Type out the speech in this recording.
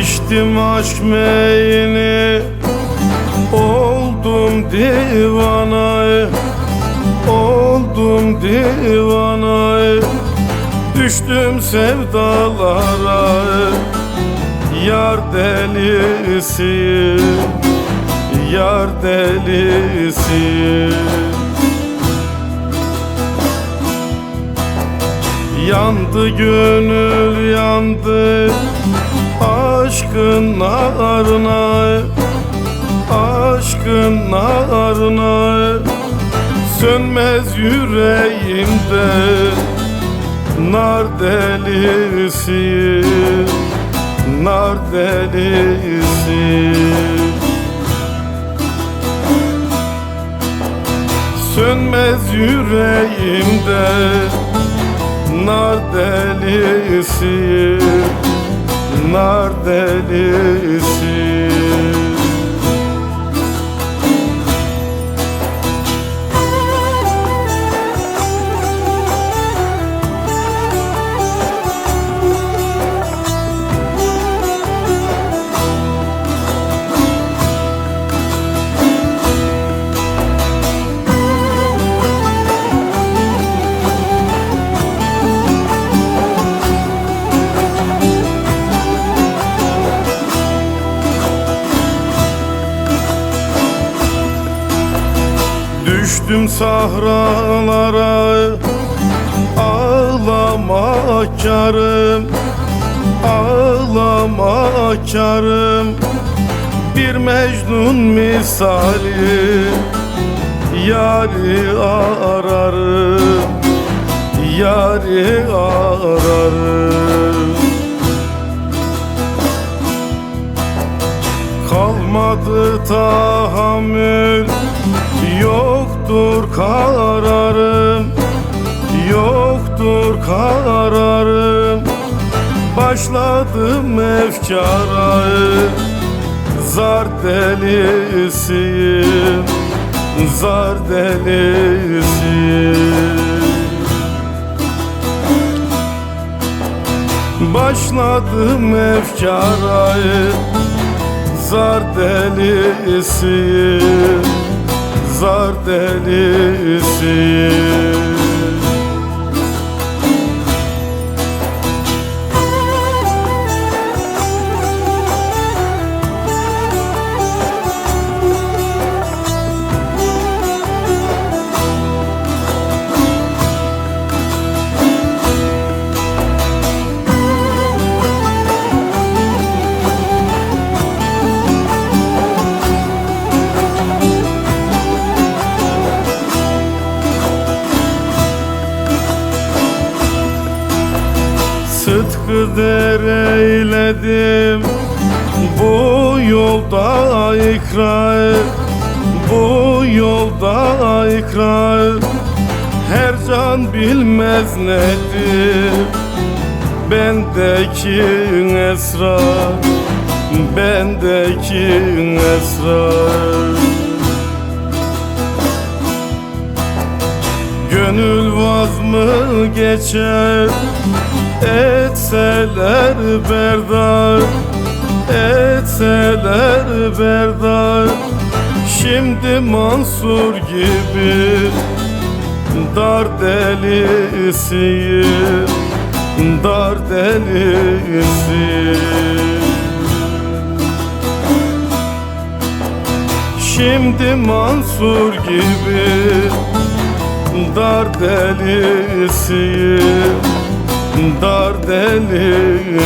İçtim aşk meyini Oldum divana Oldum divana Düştüm sevdalara Yar delisi Yar delisi Yandı gönül yandı Aşkın narına. Aşkın narına. Sönmez yüreğimde Nar delisi Nar delisi. Sönmez yüreğimde Nar delisi Nar delisi Düştüm sahralara Ağlama karım Ağlama karım Bir Mecnun misali Yari ararım Yari ararım Yoktur kararım Yoktur kararım. Başladım efkara Zar delisiyim Zar delisiyim. Başladım efkara Zar delisiyim Zar delisiyim Sıtkı dereyledim. Bu yolda ikrar Bu yolda ikrar. Her can bilmez nedir? Bendeki esrar Bendeki esrar Gönül vaz mı geçer? Etseler berdar Etseler berdar. Şimdi Mansur gibi Dar delisiyim Dar delisiyim. Şimdi Mansur gibi Dar delisiyim Dar delisiyim